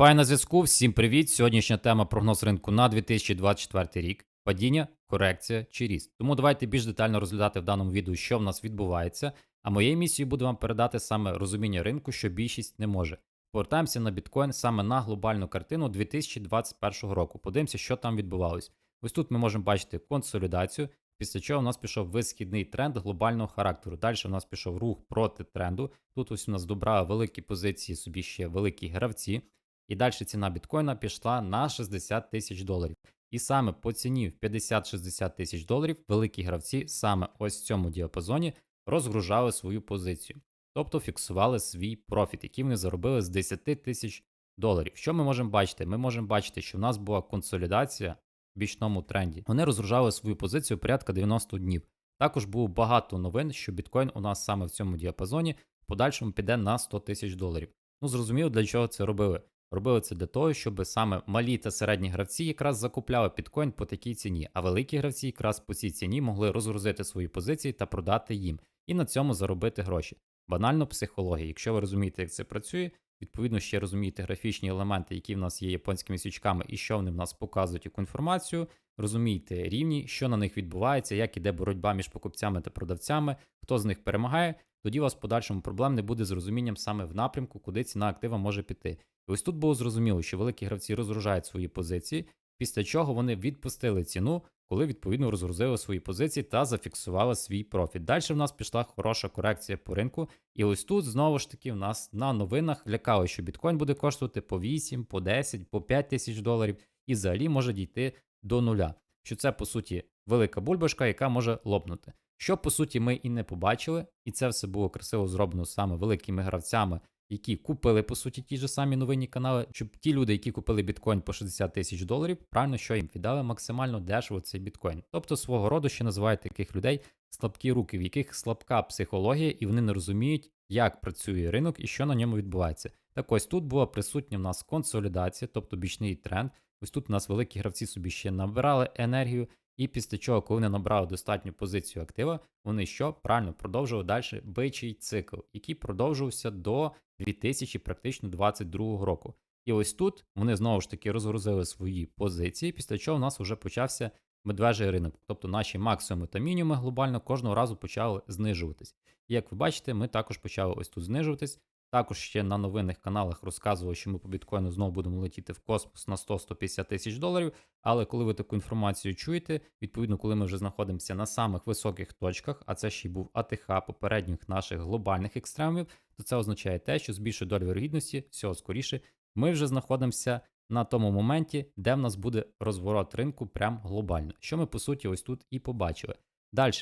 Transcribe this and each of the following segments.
Пай на зв'язку, всім привіт. Сьогоднішня тема прогноз ринку на 2024 рік. Падіння, корекція чи ріст. Тому давайте більш детально розглядати в даному відео, що в нас відбувається. А моєю місією буде вам передати саме розуміння ринку, що більшість не може. Повертаємося на біткоін саме на глобальну картину 2021 року. Подивимося, що там відбувалось. Ось тут ми можемо бачити консолідацію, після чого у нас пішов висхідний тренд глобального характеру. Далі у нас пішов рух проти тренду. Тут ось у нас добрали великі позиції, собі ще великі гравці. І далі ціна біткоїна пішла на 60 тисяч доларів. І саме по ціні в 50-60 тисяч доларів великі гравці саме ось в цьому діапазоні розгружали свою позицію, тобто фіксували свій профіт, який вони заробили з 10 тисяч доларів. Що ми можемо бачити? Ми можемо бачити, що в нас була консолідація в бічному тренді. Вони розгружали свою позицію порядка 90 днів. Також було багато новин, що біткоін у нас саме в цьому діапазоні в подальшому піде на 100 тисяч доларів. Ну зрозуміло, для чого це робили. Робили це для того, щоб саме малі та середні гравці якраз закупляли біткоін по такій ціні, а великі гравці якраз по цій ціні могли розгрузити свої позиції та продати їм, і на цьому заробити гроші. Банально психологія. Якщо ви розумієте, як це працює, відповідно ще розумієте графічні елементи, які в нас є японськими свічками, і що вони в нас показують яку інформацію, розумієте рівні, що на них відбувається, як іде боротьба між покупцями та продавцями, хто з них перемагає, тоді у вас в подальшому проблем не буде з розумінням саме в напрямку, куди ціна актива може піти. Ось тут було зрозуміло, що великі гравці розгружають свої позиції, після чого вони відпустили ціну, коли відповідно розгрузили свої позиції та зафіксували свій профіт. Далі в нас пішла хороша корекція по ринку, і ось тут знову ж таки в нас на новинах лякало, що біткоін буде коштувати по 8, по 10, по 5 тисяч доларів, і взагалі може дійти до нуля. Що це по суті велика бульбашка, яка може лопнути. Що по суті ми і не побачили, і це все було красиво зроблено саме великими гравцями, які купили по суті ті ж самі новинні канали, щоб ті люди, які купили біткоін по 60 тисяч доларів, правильно що їм віддали максимально дешево цей біткоін. Тобто свого роду ще називають таких людей слабкі руки, в яких слабка психологія, і вони не розуміють, як працює ринок і що на ньому відбувається. Так ось тут була присутня в нас консолідація, тобто бічний тренд. Ось тут у нас великі гравці собі ще набирали енергію, і після чого, коли вони набрали достатню позицію актива, вони що правильно продовжували далі бичий цикл, який продовжувався до 2000 практично 22 року. І ось тут вони знову ж таки розгрузили свої позиції, після чого у нас вже почався медвежий ринок. Тобто наші максимуми та мінімуми глобально кожного разу почали знижуватись. І як ви бачите, ми також почали ось тут знижуватись. Також ще на новинних каналах розказували, що ми по біткоїну знову будемо летіти в космос на 100-150 тисяч доларів. Але коли ви таку інформацію чуєте, відповідно, коли ми вже знаходимося на самих високих точках, а це ще й був АТХ попередніх наших глобальних екстремів, то це означає те, що з більшою долею вірогідності, всього скоріше, ми вже знаходимося на тому моменті, де в нас буде розворот ринку прям глобально. Що ми по суті ось тут і побачили. Далі.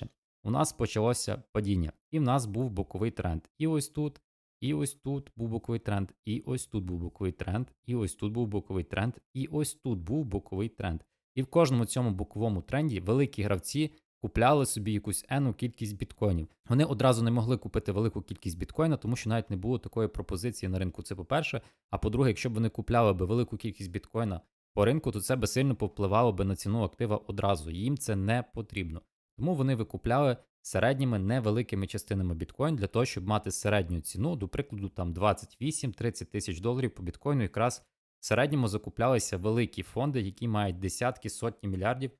У нас почалося падіння, і в нас був боковий тренд. І ось тут, і ось тут був боковий тренд, і ось тут був боковий тренд, і ось тут був боковий тренд, і ось тут був боковий тренд. І в кожному цьому боковому тренді великі гравці купляли собі якусь енну кількість біткоїнів. Вони одразу не могли купити велику кількість біткоїна, тому що навіть не було такої пропозиції на ринку. Це по-перше. А по-друге, якщо б вони купляли би велику кількість біткоїна по ринку, то це би сильно повпливало би на ціну актива одразу. Їм це не потрібно. Тому вони викупляли середніми невеликими частинами біткоін для того, щоб мати середню ціну, до прикладу, там 28-30 тисяч доларів по біткоїну, якраз в середньому закуплялися великі фонди, які мають десятки сотні мільярдів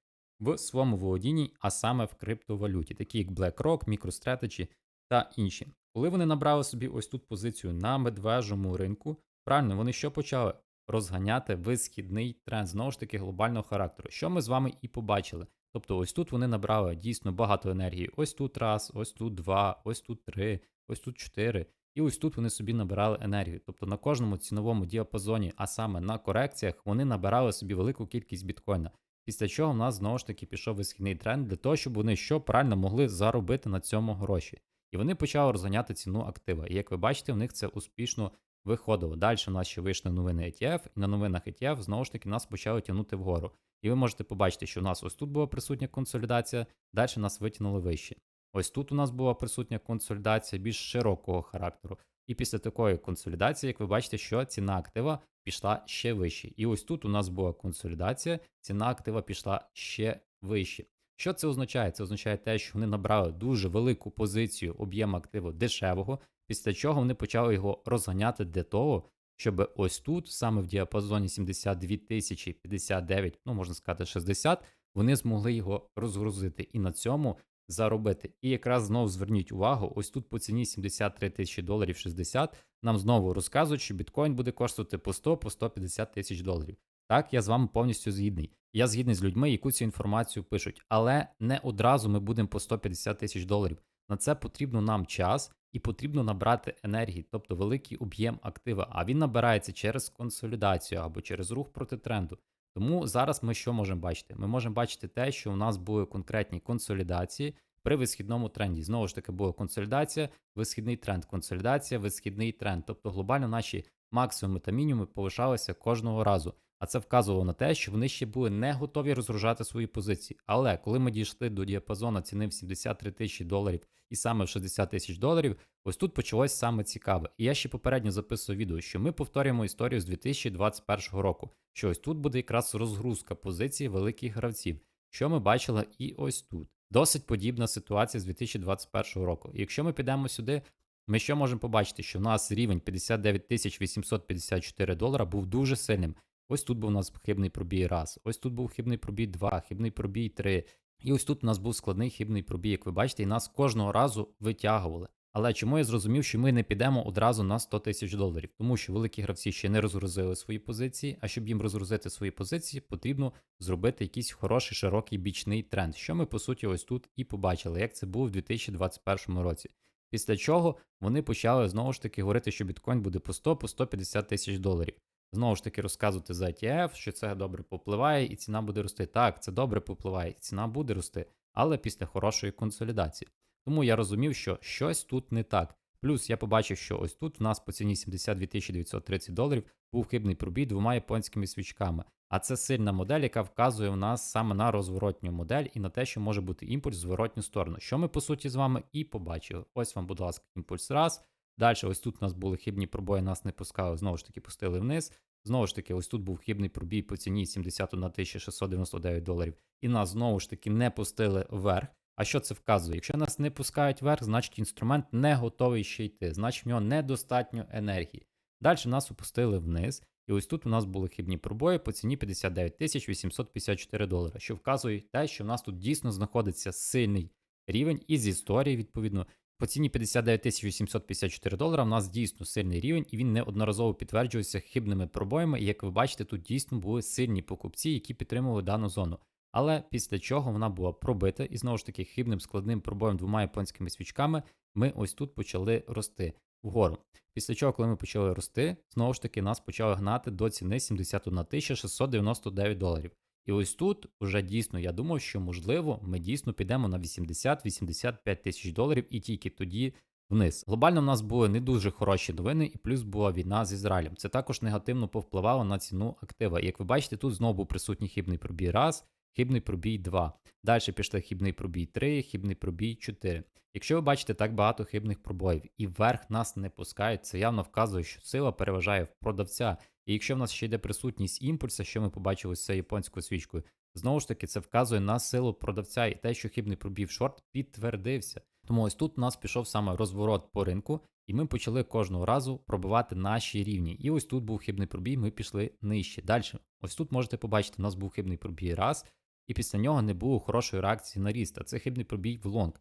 в своєму володінні, а саме в криптовалюті, такі як BlackRock, MicroStrategy та інші. Коли вони набрали собі ось тут позицію на медвежому ринку, правильно вони що почали? Розганяти висхідний тренд знову ж таки глобального характеру, що ми з вами і побачили. Тобто, ось тут вони набрали дійсно багато енергії. Ось тут раз, ось тут два, ось тут три, ось тут чотири. І ось тут вони собі набирали енергію. Тобто на кожному ціновому діапазоні, а саме на корекціях, вони набирали собі велику кількість біткоїна. Після чого в нас знову ж таки пішов висхідний тренд для того, щоб вони що правильно могли заробити на цьому гроші. І вони почали розганяти ціну актива. І як ви бачите, в них це успішно виходило. Далі у нас ще вийшли новини ETF, і на новинах ETF знову ж таки нас почали тягнути вгору. І ви можете побачити, що у нас ось тут була присутня консолідація, далі нас витягнули вище. Ось тут у нас була присутня консолідація більш широкого характеру. І після такої консолідації, як ви бачите, що ціна актива пішла ще вище. І ось тут у нас була консолідація, ціна актива пішла ще вище. Що це означає? Це означає те, що вони набрали дуже велику позицію об'єму активу дешевого, після чого вони почали його розганяти для того, щоб ось тут, саме в діапазоні 72 тисячі 59, ну можна сказати 60, вони змогли його розгрузити і на цьому заробити. І якраз знову зверніть увагу, ось тут по ціні 73 тисячі доларів 60, нам знову розказують, що біткоін буде коштувати по 100, по 150 тисяч доларів. Так, я з вами повністю згідний. Я згідний з людьми, яку цю інформацію пишуть, але не одразу ми будемо по 150 тисяч доларів. На це потрібно нам час і потрібно набрати енергії, тобто великий об'єм актива. А він набирається через консолідацію або через рух проти тренду. Тому зараз ми що можемо бачити? Ми можемо бачити те, що у нас були конкретні консолідації при висхідному тренді. Знову ж таки, була консолідація, висхідний тренд, консолідація, висхідний тренд. Тобто глобально наші максимуми та мінімуми повишалися кожного разу. А це вказувало на те, що вони ще були не готові розгружати свої позиції. Але коли ми дійшли до діапазону ціни в 73 тисячі доларів і саме в 60 тисяч доларів, ось тут почалось саме цікаве. І я ще попередньо записував відео, що ми повторюємо історію з 2021 року. Що ось тут буде якраз розгрузка позицій великих гравців, що ми бачили і ось тут. Досить подібна ситуація з 2021 року. І якщо ми підемо сюди, ми що можемо побачити, що в нас рівень 59 854 долара був дуже сильним. Ось тут був у нас хибний пробій раз, ось тут був хибний пробій 2, хибний пробій 3. І ось тут у нас був складний хибний пробій, як ви бачите, і нас кожного разу витягували. Але чому я зрозумів, що ми не підемо одразу на 100 тисяч доларів? Тому що великі гравці ще не розгрузили свої позиції, а щоб їм розгрузити свої позиції, потрібно зробити якийсь хороший широкий бічний тренд, що ми по суті ось тут і побачили, як це було в 2021 році. Після чого вони почали знову ж таки говорити, що біткоін буде по 100 по 150 тисяч доларів. Знову ж таки, розказувати за ETF, що це добре попливає і ціна буде рости. Так, це добре попливає, і ціна буде рости, але після хорошої консолідації. Тому я розумів, що щось тут не так. Плюс я побачив, що ось тут в нас по ціні 72 930 доларів був хибний пробій двома японськими свічками. А це сильна модель, яка вказує в нас саме на розворотню модель і на те, що може бути імпульс в зворотню сторону. Що ми по суті з вами і побачили. Ось вам, будь ласка, імпульс раз. Далі, ось тут у нас були хибні пробої, нас не пускали, знову ж таки, пустили вниз. Знову ж таки, ось тут був хибний пробій по ціні 71 1699 доларів. І нас знову ж таки не пустили вверх. А що це вказує? Якщо нас не пускають вверх, значить інструмент не готовий ще йти, значить в нього недостатньо енергії. Далі нас опустили вниз, і ось тут у нас були хибні пробої по ціні 59 854 долара, що вказує те, що в нас тут дійсно знаходиться сильний рівень із історії, відповідно. По ціні 59 854 долара у нас дійсно сильний рівень, і він неодноразово підтверджувався хибними пробоями. І як ви бачите, тут дійсно були сильні покупці, які підтримували дану зону. Але після чого вона була пробита, і знову ж таки хибним складним пробоєм двома японськими свічками, ми ось тут почали рости вгору. Після чого, коли ми почали рости, знову ж таки нас почали гнати до ціни 71 699 доларів. І ось тут вже дійсно я думав, що можливо ми дійсно підемо на 80-85 тисяч доларів і тільки тоді вниз. Глобально в нас були не дуже хороші новини, і плюс була війна з Ізраїлем. Це також негативно повпливало на ціну актива. Як ви бачите, тут знову був присутній хибний пробій раз, хибний пробій 2. Далі пішли хибний пробій 3, хибний пробій 4. Якщо ви бачите так багато хибних пробоїв і вверх нас не пускають, це явно вказує, що сила переважає в продавця. І якщо в нас ще йде присутність імпульса, що ми побачили з цією японською свічкою, знову ж таки це вказує на силу продавця і те, що хибний пробій шорт підтвердився. Тому ось тут у нас пішов саме розворот по ринку, і ми почали кожного разу пробивати наші рівні. І ось тут був хибний пробій, ми пішли нижче. Далі, ось тут можете побачити, у нас був хибний пробій раз, і після нього не було хорошої реакції на ріст, а це хибний пробій в лонг.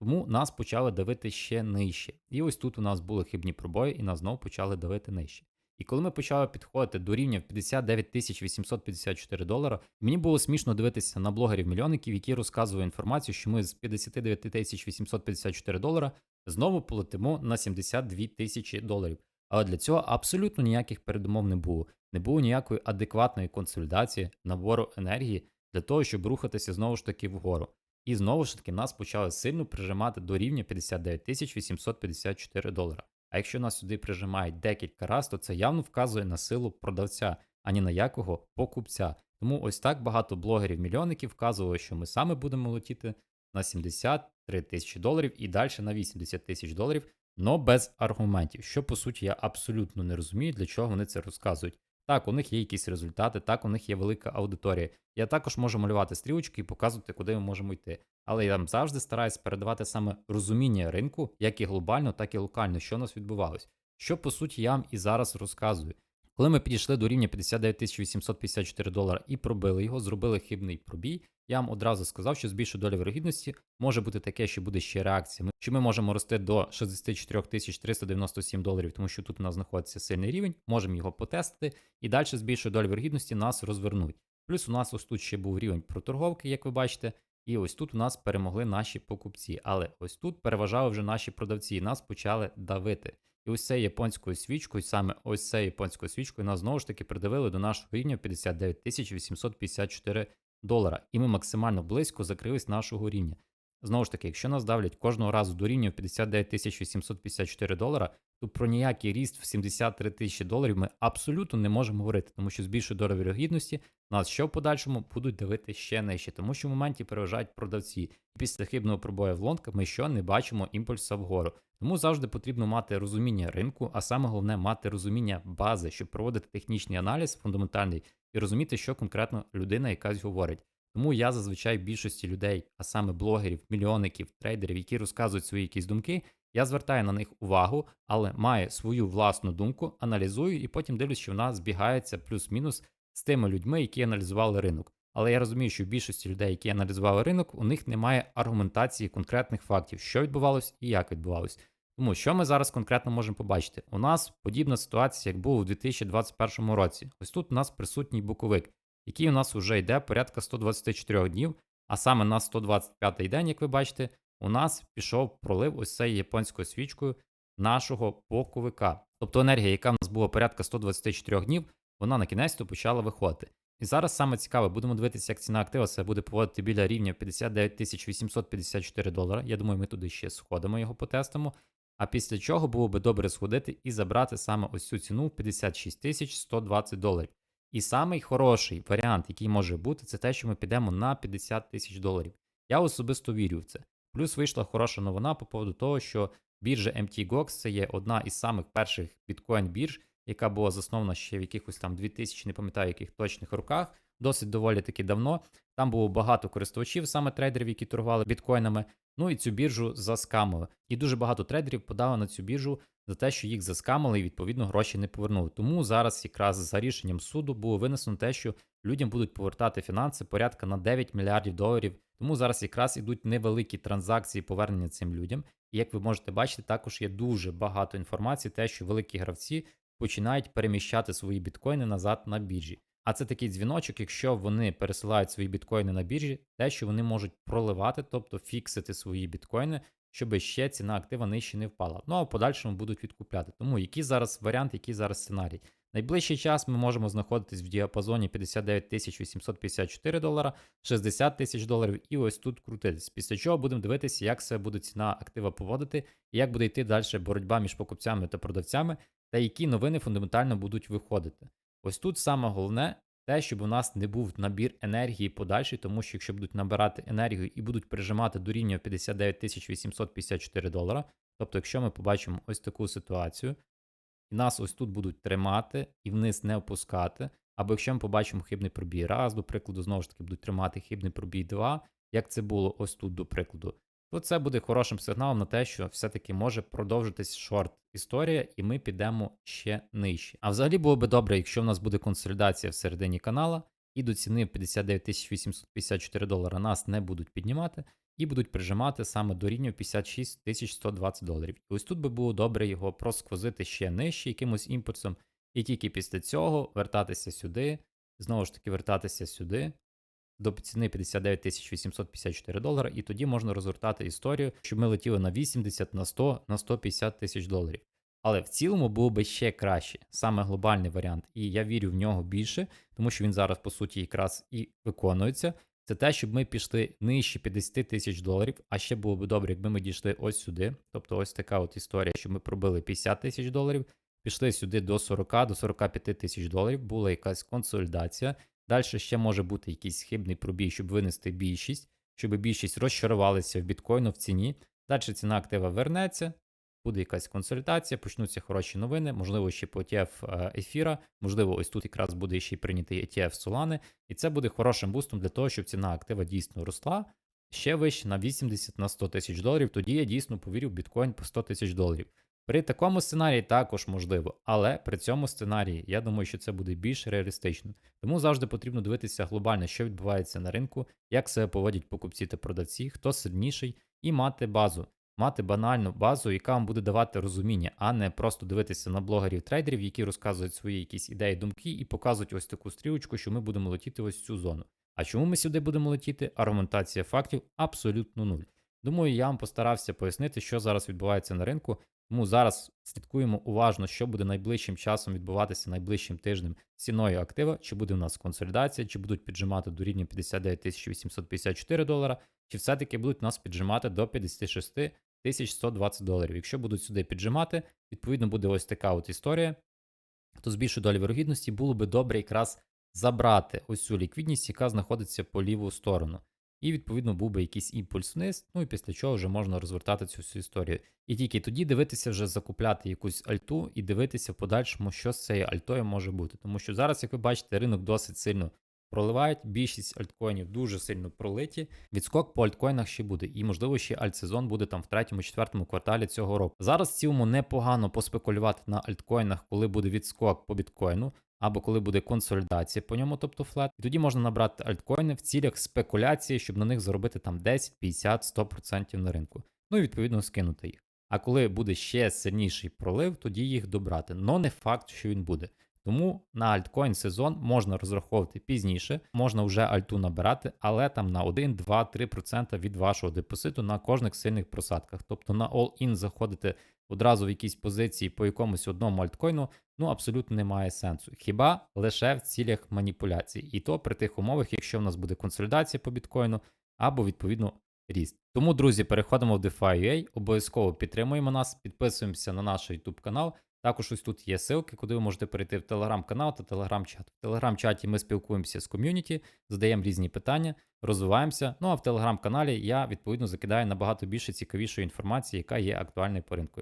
Тому нас почали давити ще нижче. І ось тут у нас були хибні пробої, і нас знову почали давити нижче. І коли ми почали підходити до рівня в 59 854 долара, мені було смішно дивитися на блогерів-мільйонників, які розказували інформацію, що ми з 59 854 долара знову полетимо на 72 тисячі доларів. Але для цього абсолютно ніяких передумов не було. Не було ніякої адекватної консолідації, набору енергії для того, щоб рухатися знову ж таки вгору. І знову ж таки нас почали сильно прижимати до рівня 59 854 долара. А якщо нас сюди прижимають декілька разів, то це явно вказує на силу продавця, ані на якого покупця. Тому ось так багато блогерів-мільйонників вказували, що ми саме будемо летіти на 73 тисячі доларів і далі на 80 тисяч доларів, но без аргументів, що по суті я абсолютно не розумію, для чого вони це розказують. Так, у них є якісь результати, так, у них є велика аудиторія. Я також можу малювати стрілочки і показувати, куди ми можемо йти. Але я там завжди стараюсь передавати саме розуміння ринку, як і глобально, так і локально, що у нас відбувалось. що по суті я вам і зараз розказую. Коли ми підійшли до рівня 59 854 долара і пробили його, зробили хибний пробій, я вам одразу сказав, що з більшою долею вирогідності може бути таке, що буде ще реакція. Що ми можемо рости до 64 397 доларів, тому що тут у нас знаходиться сильний рівень, можемо його потестити, і далі з більшою долею вирогідності нас розвернуть. Плюс у нас ось тут ще був рівень проторговки, як ви бачите, і ось тут у нас перемогли наші покупці. Але ось тут переважали вже наші продавці, і нас почали давити. І ось цією японською свічкою, саме ось цією японською свічкою, нас знову ж таки придавили до нашого рівня 59 854 долара. І ми максимально близько закрились нашого рівня. Знову ж таки, якщо нас давлять кожного разу до рівня в 59 854 долара, то про ніякий ріст в 73 тисячі доларів ми абсолютно не можемо говорити, тому що з більшою долею вірогідності нас що в подальшому будуть давити ще нижче, тому що в моменті переважають продавці. Після хибного пробою в лонг ми що не бачимо імпульса вгору. Тому завжди потрібно мати розуміння ринку, а саме головне мати розуміння бази, щоб проводити технічний аналіз фундаментальний і розуміти, що конкретно людина якась говорить. Тому я зазвичай більшості людей, а саме блогерів, мільйонників, трейдерів, які розказують свої якісь думки, я звертаю на них увагу, але маю свою власну думку, аналізую і потім дивлюсь, що вона збігається плюс-мінус з тими людьми, які аналізували ринок. Але я розумію, що в більшості людей, які аналізували ринок, у них немає аргументації конкретних фактів, що відбувалось і як відбувалось. Тому що ми зараз конкретно можемо побачити? У нас подібна ситуація, як було у 2021 році. Ось тут у нас присутній боковик, який у нас вже йде порядка 124 днів, а саме на 125 день, як ви бачите, у нас пішов пролив ось цією японською свічкою нашого боковика. Тобто енергія, яка в нас була порядка 124 днів, вона на кінець почала виходити. І зараз саме цікаве, будемо дивитися, як ціна актива себе буде поводити біля рівня 59 854 долара. Я думаю, ми туди ще сходимо, його потестимо. А після чого було би добре сходити і забрати саме ось цю ціну в 56 120 доларів. І самий хороший варіант, який може бути, це те, що ми підемо на 50 тисяч доларів. Я особисто вірю в це. Плюс вийшла хороша новина по поводу того, що біржа MTGOX це є одна із самих перших біткоін-бірж, яка була заснована ще в якихось там 2000, не пам'ятаю, яких точних роках, досить доволі таки давно. Там було багато користувачів, саме трейдерів, які торгували біткоїнами. Ну і цю біржу заскамили. І дуже багато трейдерів подали на цю біржу за те, що їх заскамили і відповідно гроші не повернули. Тому зараз якраз за рішенням суду було винесено те, що людям будуть повертати фінанси порядка на 9 мільярдів доларів. Тому зараз якраз ідуть невеликі транзакції повернення цим людям. І як ви можете бачити, також є дуже багато інформації, те, що великі гравці починають переміщати свої біткоїни назад на біржі. А це такий дзвіночок, якщо вони пересилають свої біткоїни на біржі, те, що вони можуть проливати, тобто фіксити свої біткоїни, щоб ще ціна актива нижче не впала. Ну а в подальшому будуть відкупляти. Тому який зараз варіант, який зараз сценарій? Найближчий час ми можемо знаходитись в діапазоні 59 854 долара, 60 тисяч доларів і ось тут крутитись. Після чого будемо дивитися, як себе буде ціна актива поводити, і як буде йти далі боротьба між покупцями та продавцями, та які новини фундаментально будуть виходити. Ось тут саме головне те, щоб у нас не був набір енергії подальший, тому що якщо будуть набирати енергію і будуть прижимати до рівня 59 854 долара, тобто, якщо ми побачимо ось таку ситуацію, і нас ось тут будуть тримати і вниз не опускати, або якщо ми побачимо хибний пробій раз, до прикладу, знову ж таки будуть тримати хибний пробій 2, як це було ось тут, до прикладу, то це буде хорошим сигналом на те, що все-таки може продовжитись шорт історія, і ми підемо ще нижче. А взагалі було би добре, якщо в нас буде консолідація всередині канала, і до ціни 59 854 долара нас не будуть піднімати, і будуть прижимати саме до рівня 56 120 доларів. Ось тут би було добре його просквозити ще нижче якимось імпульсом, і тільки після цього вертатися сюди, знову ж таки вертатися сюди, до ціни 59 854 долара, і тоді можна розгортати історію, щоб ми летіли на 80, на 100, на 150 тисяч доларів. Але в цілому було би ще краще, саме глобальний варіант, і я вірю в нього більше, тому що він зараз, по суті, якраз і виконується. Це те, щоб ми пішли нижче 50 тисяч доларів, а ще було б добре, якби ми дійшли ось сюди. Тобто ось така от історія, щоб ми пробили 50 тисяч доларів, пішли сюди до 40, до 45 тисяч доларів, була якась консолідація. Далі ще може бути якийсь хибний пробій, щоб винести більшість, щоб більшість розчарувалися в біткоїну в ціні. Далі ціна актива вернеться, буде якась консультація, почнуться хороші новини, можливо, ще по ETF е, ефіра, можливо, ось тут якраз буде ще й прийнятий ETF Solana, і це буде хорошим бустом для того, щоб ціна актива дійсно росла. Ще вище на 80 на 100 тисяч доларів, тоді я дійсно повірю в біткоін по 100 тисяч доларів. При такому сценарії також можливо, але при цьому сценарії я думаю, що це буде більш реалістично. Тому завжди потрібно дивитися глобально, що відбувається на ринку, як себе поводять покупці та продавці, хто сильніший, і мати базу, мати банальну базу, яка вам буде давати розуміння, а не просто дивитися на блогерів-трейдерів, які розказують свої якісь ідеї, думки і показують ось таку стрілочку, що ми будемо летіти ось цю зону. А чому ми сюди будемо летіти? Аргументація фактів абсолютно нуль. Думаю, я вам постарався пояснити, що зараз відбувається на ринку. Тому зараз слідкуємо уважно, що буде найближчим часом відбуватися найближчим тижнем ціною актива, чи буде в нас консолідація, чи будуть піджимати до рівня 59 854 долара, чи все-таки будуть нас піджимати до 56 120 доларів. Якщо будуть сюди піджимати, відповідно буде ось така от історія, то з більшою долі вирогідності було би добре якраз забрати ось цю ліквідність, яка знаходиться по ліву сторону. І, відповідно, був би якийсь імпульс вниз, ну і після чого вже можна розвертати цю всю історію. І тільки тоді дивитися вже закупляти якусь альту і дивитися в подальшому, що з цією альтою може бути. Тому що зараз, як ви бачите, ринок досить сильно проливають. Більшість альткоїнів дуже сильно пролиті. Відскок по альткоїнах ще буде, і можливо ще альтсезон буде там в третьому-четвертому кварталі цього року. Зараз в цілому непогано поспекулювати на альткоїнах, коли буде відскок по біткоїну. Або коли буде консолідація по ньому, тобто флет, і тоді можна набрати альткоїни в цілях спекуляції, щоб на них заробити там 10, 50, 100% на ринку. Ну і відповідно скинути їх. А коли буде ще сильніший пролив, тоді їх добрати. Но не факт, що він буде. Тому на альткоін сезон можна розраховувати пізніше, можна вже альту набирати, але там на 1, 2, 3% від вашого депозиту на кожних сильних просадках. Тобто на all-in заходити одразу в якісь позиції по якомусь одному альткоїну, ну абсолютно немає сенсу. Хіба лише в цілях маніпуляцій. І то при тих умовах, якщо в нас буде консолідація по біткоїну, або відповідно ріст. Тому, друзі, переходимо в DeFi.ua, обов'язково підтримуємо нас, підписуємося на наш YouTube канал. Також ось тут є ссылки, куди ви можете перейти в телеграм-канал та телеграм-чат. В телеграм-чаті ми спілкуємося з ком'юніті, задаємо різні питання, розвиваємося. Ну а в телеграм-каналі я відповідно закидаю набагато більше цікавішої інформації, яка є актуальною по ринку.